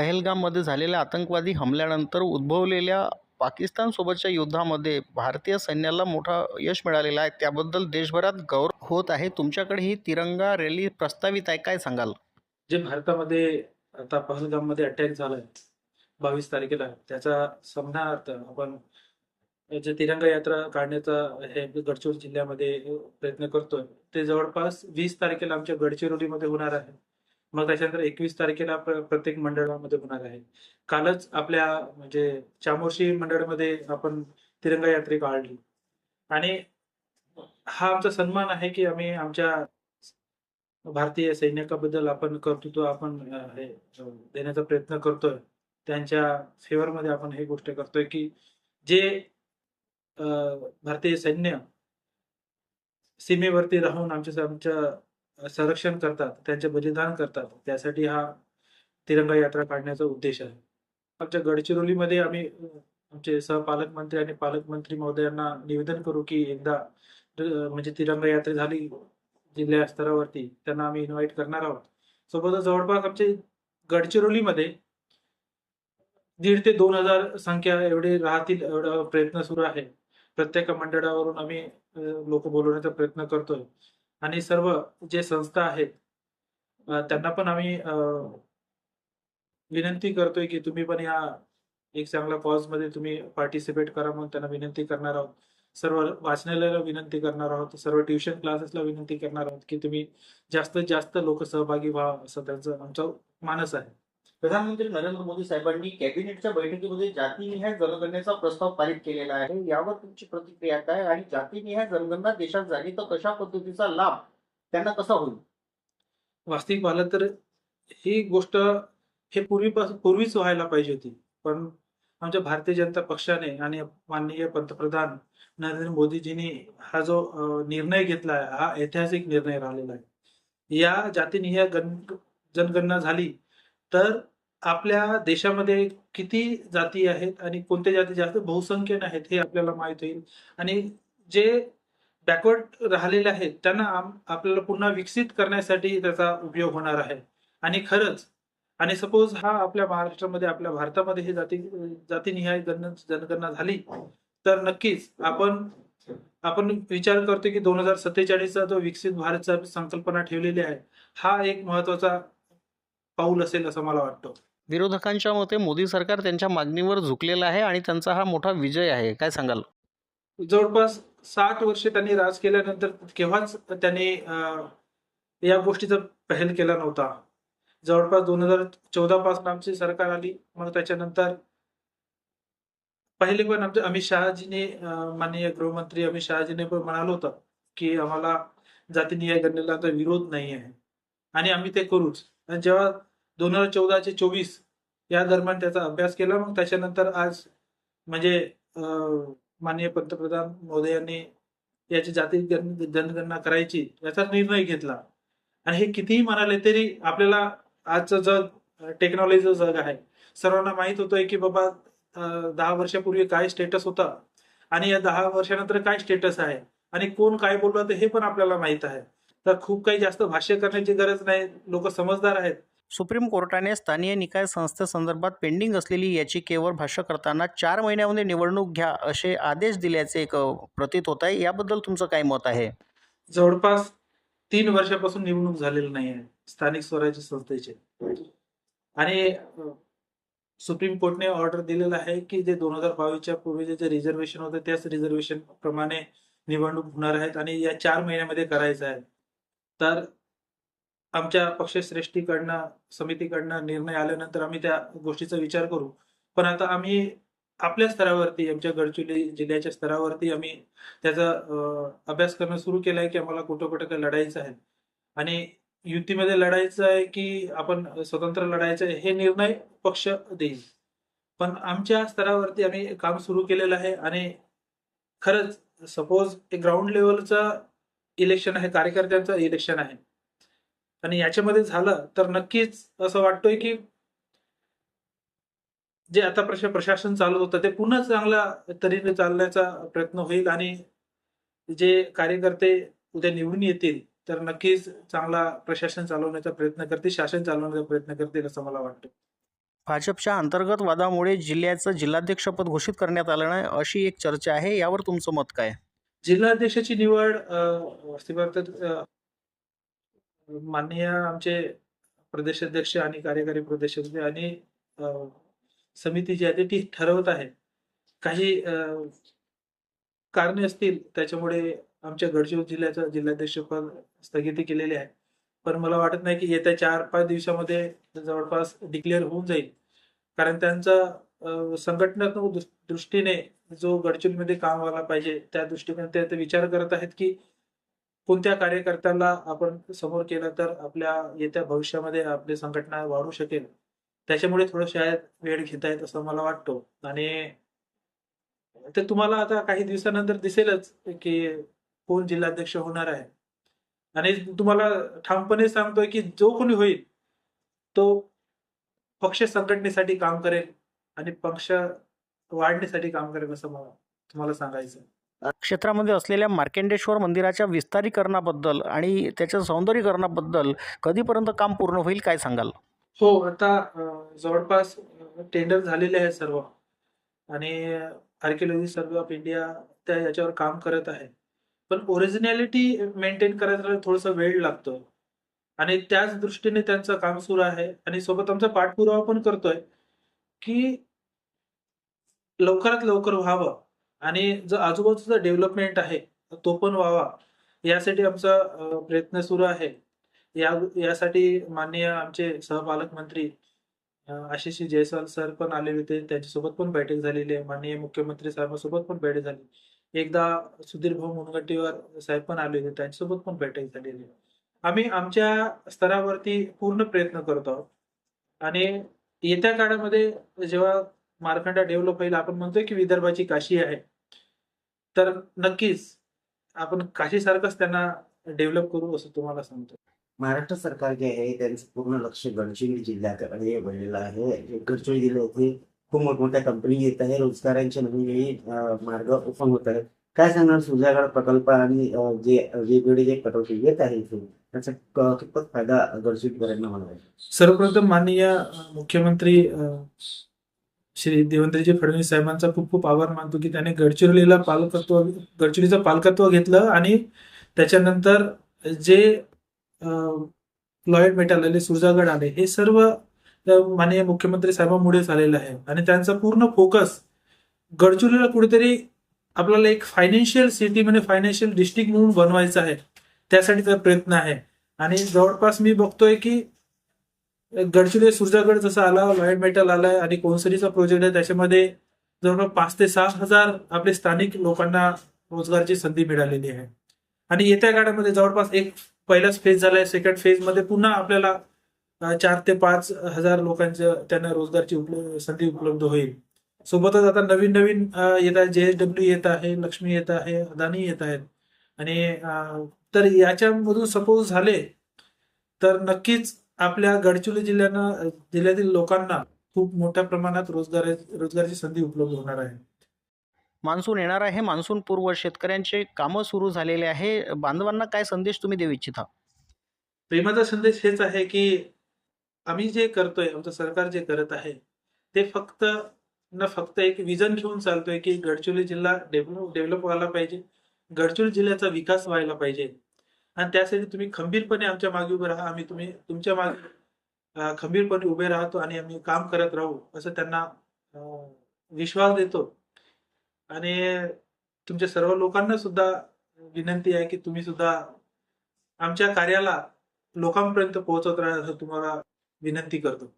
पहलगाममध्ये झालेल्या आतंकवादी हमल्यानंतर उद्भवलेल्या पाकिस्तानसोबतच्या युद्धामध्ये भारतीय सैन्याला मोठा यश मिळालेलं आहे. त्याबद्दल देशभरात गौरव होत आहे. तुमच्याकडे ही तिरंगा रॅली प्रस्तावित आहे काय सांगाल? जे भारतामध्ये आता पहलगाममध्ये अटॅक झालाय बावीस तारखेला त्याचा समनार्थ आपण जे तिरंगा यात्रा काढण्याचा हे गडचिरोली जिल्ह्यामध्ये प्रयत्न करतोय ते जवळपास वीस तारखेला आमच्या गडचिरोलीमध्ये होणार आहे. मग त्याच्यानंतर एकवीस तारखेला प्रत्येक मंडळामध्ये होणार आहे. कालच आपल्या म्हणजे चामोर्शी मंडळामध्ये आपण तिरंगा यात्रे काढली आणि हा आमचा सन्मान आहे की आम्ही आमच्या भारतीय सैनिकाबद्दल आपण कर्तृत्व आपण हे देण्याचा प्रयत्न करतोय. त्यांच्या फेवरमध्ये आपण हे गोष्ट करतोय की जे भारतीय सैन्य सीमेवरती राहून आमच्या आमच्या संरक्षण करतात त्यांचे बलिदान करतात. त्यासाठी हा तिरंगा यात्रा काढण्याचा उद्देश आहे. आमच्या गडचिरोलीमध्ये आम्ही आमचे सहपालकमंत्री आणि पालकमंत्री महोदयांना निवेदन करू की एकदा म्हणजे तिरंगा यात्रा झाली जिल्हा स्तरावरती त्यांना आम्ही इन्व्हाइट करणार आहोत. सोबतच जवळपास आमचे गडचिरोलीमध्ये दीड ते दोन हजार संख्या एवढे राहतील एवढा प्रयत्न सुरू आहे. प्रत्येक मंडळावरून आम्ही लोक बोलवण्याचा प्रयत्न करतोय. आणि सर्व जे संस्था आहेत त्यांना पण आम्ही विनंती करतोय की तुम्ही पण या एक चांगल्या कॉजमध्ये तुम्ही पार्टिसिपेट करा म्हणून त्यांना विनंती करणार आहोत. सर्व वाचनालयाला विनंती करणार आहोत सर्व ट्युशन क्लासेसला विनंती करणार आहोत की तुम्ही जास्तीत जास्त लोक सहभागी व्हा असं त्यांचं आमचा मानस आहे. प्रधानमंत्री नरेंद्र मोदी साहेबांनी कॅबिनेटच्या बैठकीमध्ये जातीनिहाय जनगणनेचा प्रस्ताव पारित केलेला आहे. यावर तुमची प्रतिक्रिया काय आणि जातीनिहाय जनगणना देशात झाली तर कशा पद्धतीचा लाभ त्यांना कसा होईल? वास्तविक पाहिलं तर ही गोष्ट हे पूर्वीपासून पूर्वीच व्हायला पाहिजे होती. पण आमच्या भारतीय जनता पक्षाने आणि माननीय पंतप्रधान नरेंद्र मोदीजींनी हा जो निर्णय घेतला आहे हा ऐतिहासिक निर्णय राहिलेला आहे. या जातीनिहाय गण जनगणना झाली तर आपल्या देशामध्ये किती जाती आहेत आणि कोणत्या जाती जास्त बहुसंख्य आहेत हे आपल्याला माहीत होईल. आणि जे बॅकवर्ड राहिलेले आहेत त्यांना आपल्याला पुन्हा विकसित करण्यासाठी त्याचा उपयोग होणार आहे. आणि खरंच आणि सपोज हा आपल्या महाराष्ट्रामध्ये आपल्या भारतामध्ये ही जाती जातीनिहाय गण जनगणना झाली तर नक्कीच आपण आपण विचार करतो की दोन हजार सत्तेचाळीसचा जो विकसित भारतचा संकल्पना ठेवलेली आहे हा एक महत्त्वाचा पाऊल असेल असं मला वाटतं. विरोधकांच्या मते मोदी सरकार त्यांच्या मागणीवर झुकलेलं आहे आणि त्यांचा हा मोठा विजय आहे. काय सांगाल? जवळपास साठ वर्षे त्यांनी राज केल्यानंतर केव्हाच त्यांनी या गोष्टीचा पहल केला नव्हता. जवळपास दोन हजार चौदा पासून आमची सरकार आली. मग त्याच्यानंतर पहिले पण आमचे अमित शहाजीने माननीय गृहमंत्री अमित शहाजीने पण म्हणालं होतं की आम्हाला जातीनिहाय गणनेला विरोध नाही आहे आणि आम्ही ते करूच. आणि जेव्हा दोन हजार चौदाचे चोवीस या दरम्यान त्याचा अभ्यास केला. मग त्याच्यानंतर आज म्हणजे माननीय पंतप्रधान मोदयांनी याची जाती जनगणना करायची याचा निर्णय घेतला. आणि हे कितीही म्हणाले तरी आपल्याला आजचं जग टेक्नॉलॉजीचं जग आहे. सर्वांना माहीत होतंय की बाबा दहा वर्षापूर्वी काय स्टेटस होता? आणि या दहा वर्षानंतर काय स्टेटस आहे? आणि कोण काय बोललं तर हे पण आपल्याला माहीत आहे. तर खूप काही जास्त भाष्य करण्याची गरज नाही. लोक समजदार आहेत. सुप्रीम कोर्टाने स्थानीय निकाय संस्थेसंदर्भात पेंडिंग असलेली याचिकेवर भाष्य करताना चार महिन्यामध्ये निवडणूक घ्या असे आदेश दिल्याचे एक प्रतीत होत आहे. याबद्दल तुमचं काय मत आहे? जवळपास तीन वर्षापासून निवडणूक झालेली नाही आहे. स्थानिक स्वराज्य संस्थेचे. आणि सुप्रीम कोर्टने ऑर्डर दिलेला आहे की जे दोन हजार बावीसच्या पूर्वीचे जे रिझर्वेशन होते त्याच रिझर्वेशन प्रमाणे निवडणूक होणार आहेत आणि या चार महिन्यामध्ये करायचं आहे. तर आमच्या पक्षश्रेष्ठीकडनं समितीकडनं निर्णय आल्यानंतर आम्ही त्या गोष्टीचा विचार करू. पण आता आम्ही आपल्या स्तरावरती आमच्या गडचिरोली जिल्ह्याच्या स्तरावरती आम्ही त्याचा अभ्यास करणं सुरू केलंय की आम्हाला कुठं कुठं काय लढायचं आहे. आणि युतीमध्ये लढायचं आहे की आपण स्वतंत्र लढायचं आहे हे निर्णय पक्ष देईल. पण आमच्या स्तरावरती आम्ही काम सुरू केलेलं आहे आणि खरंच सपोज ग्राउंड लेवलचं इलेक्शन आहे कार्यकर्त्यांचं इलेक्शन आहे. आणि याच्यामध्ये झालं तर नक्कीच असं वाटतोय की जे आता प्रशा प्रशासन चालत होतं ते पुन्हा चांगल्या तऱ्हेने चालण्याचा प्रयत्न होईल आणि जे कार्यकर्ते उद्या निवडून येतील तर नक्कीच चांगला प्रशासन चालवण्याचा प्रयत्न करतील शासन चालवण्याचा प्रयत्न करतील असं मला वाटतं. भाजपच्या अंतर्गत वादामुळे जिल्ह्याचं जिल्हाध्यक्षपद घोषित करण्यात आलं नाही अशी एक चर्चा आहे. यावर तुमचं मत काय? जिल्हाध्यक्षाची निवड माननीय आमचे प्रदेशाध्यक्ष आणि कार्यकारी प्रदेशाध्यक्ष आणि समिती जी आहे ती- ठरवत आहे. काही कारणे असतील त्याच्यामुळे आमच्या गडचिरोली जिल्ह्याचं जिल्हाध्यक्षपद स्थगिती केलेली आहे. पण मला वाटत नाही की येत्या चार पाच दिवसामध्ये जवळपास डिक्लेअर होऊन जाईल. कारण त्यांचा संघटनात्मक दृष्टीने जो गडचिरोलीमध्ये काम व्हायला पाहिजे त्या दृष्टीने ते विचार करत आहेत की कोणत्या कार्यकर्त्याला आपण समोर केलं तर आपल्या येत्या भविष्यामध्ये आपली संघटना वाढू शकेल? त्याच्यामुळे थोडं शाळेत वेळ घेता येत असं मला वाटतो. आणि ते तुम्हाला आता काही दिवसानंतर दिसेलच की कोण जिल्हाध्यक्ष होणार आहे. आणि तुम्हाला ठामपणे सांगतोय की जो कोणी होईल तो पक्ष संघटनेसाठी काम करेल आणि पक्ष वाढण्यासाठी काम करेल असं मला तुम्हाला सांगायचं क्षेत्रामध्ये असलेल्या मार्कंडेश्वर मंदिराच्या विस्तारीकरणाबद्दल आणि त्याच्या सौंदर्यीकरणाबद्दल कधीपर्यंत काम पूर्ण होईल काय सांगाल? हो आता जवळपास टेंडर झालेले आहे सर्व. आणि आर्किओलॉजी सर्वे ऑफ इंडिया त्या याच्यावर काम करत आहे. पण ओरिजिनॅलिटी मेंटेन करायला थोडासा वेळ लागतो. आणि त्याच दृष्टीने त्यांचं काम सुरू आहे. आणि सोबत आमचा पाठपुरावा पण करतोय की लवकरात लवकर व्हावं. आणि जो आजूबाजूचा डेव्हलपमेंट आहे तो पण व्हावा. यासाठी आमचा प्रयत्न सुरू आहे. या यासाठी माननीय आमचे सहपालकमंत्री मंत्री आशिष जयस्वाल सर पण आले होते. त्यांच्यासोबत पण बैठक झालेली आहे. माननीय मुख्यमंत्री साहेबांसोबत पण बैठक झाली. एकदा सुधीर भाऊ मुनगंटीवार साहेब पण आले होते. त्यांच्यासोबत पण बैठक झालेली आहे. आम्ही आमच्या स्तरावरती पूर्ण प्रयत्न करत आहोत. आणि येत्या काळामध्ये जेव्हा मार्कंडा डेव्हलप होईल आपण म्हणतोय की विदर्भाची काशी आहे तर नक्कीच आपण काशीसारखंच त्यांना डेव्हलप करू असं तुम्हाला सांगतो. महाराष्ट्र सरकार जे आहे त्यांचं पूर्ण लक्ष गडचिरोली जिल्ह्याकडे वळलेलं आहे. गडचिरोली जिल्ह्यामध्ये खूप मोठमोठ्या कंपनी येत आहे रोजगारांचे नवीन नवीन अं, मार्ग ओपन होत आहेत. काय सांगणार सुजागड प्रकल्प आणि जे वेगवेगळे जे प्रकल्प येत आहे इथे त्याचा कितपत फायदा गडचिरोलीकरांना होणार आहे? सर्वप्रथम माननीय मुख्यमंत्री श्री देवेंद्रजी फडणवीस साहेबांचा खूप खूप आभार मानतो की त्याने गडचिरोलीला पालकत्व गडचिरोलीचं पालकत्व घेतलं आणि त्याच्यानंतर जे लॉयड मेटल आले सुरजागड आले हे सर्व माननीय मुख्यमंत्री साहेबांमुळे झालेलं आहे. आणि त्यांचा पूर्ण फोकस गडचिरोलीला कुठेतरी आपल्याला एक फायनान्शियल सिटी म्हणजे फायनान्शियल डिस्ट्रिक्ट म्हणून बनवायचं आहे. त्यासाठी प्रयत्न आहे. आणि जवळपास मी बघतोय की गडचिरोली सुरजागड जसा आला लाइट मेटल आलाय आणि कोनसरीचा प्रोजेक्ट आहे त्याच्यामध्ये जवळपास पाच ते सात हजार आपले स्थानिक लोकांना रोजगारची संधी मिळालेली आहे. आणि येत्या काळामध्ये जवळपास एक पहिलाच फेज झालाय सेकंड फेजमध्ये पुन्हा आपल्याला चार ते पाच हजार लोकांचं त्यांना रोजगारची उपल- संधी उपलब्ध होईल. सोबतच आता नवीन नवीन येत आहे जे एस डब्ल्यू येत आहे लक्ष्मी येत आहे अदानी येत आहेत. आणि तर याच्यामधून सपोज झाले तर नक्कीच आपल्या गडचिरोली जिल्ह्यानं जिल्ह्यातील लोकांना खूप मोठ्या प्रमाणात रोजगार रोजगाराची संधी उपलब्ध होणार आहे. मान्सून येणार आहे. मान्सून पूर्व शेतकऱ्यांचे कामं सुरू झालेले आहे. बांधवांना काय संदेश तुम्ही देऊ इच्छिता? प्रेमाचा संदेश हेच आहे की आम्ही जे करतोय आमचं सरकार जे करत आहे ते फक्त न फक्त एक विजन घेऊन चालतोय की गडचिरोली जिल्हा डेव्हलप डेव्हलप व्हायला पाहिजे. गडचिरोली जिल्ह्याचा विकास व्हायला पाहिजे. आणि त्यासाठी तुम्ही खंबीरपणे आमच्या मागे उभे राहा. आम्ही तुम्ही तुमच्या मागे खंबीरपणे उभे राहतो आणि आम्ही काम करत राहू असं त्यांना विश्वास देतो. आणि तुमच्या सर्व लोकांना सुद्धा विनंती आहे की तुम्ही सुद्धा आमच्या कार्याला लोकांपर्यंत पोहोचवत राहा असं तुम्हाला विनंती करतो.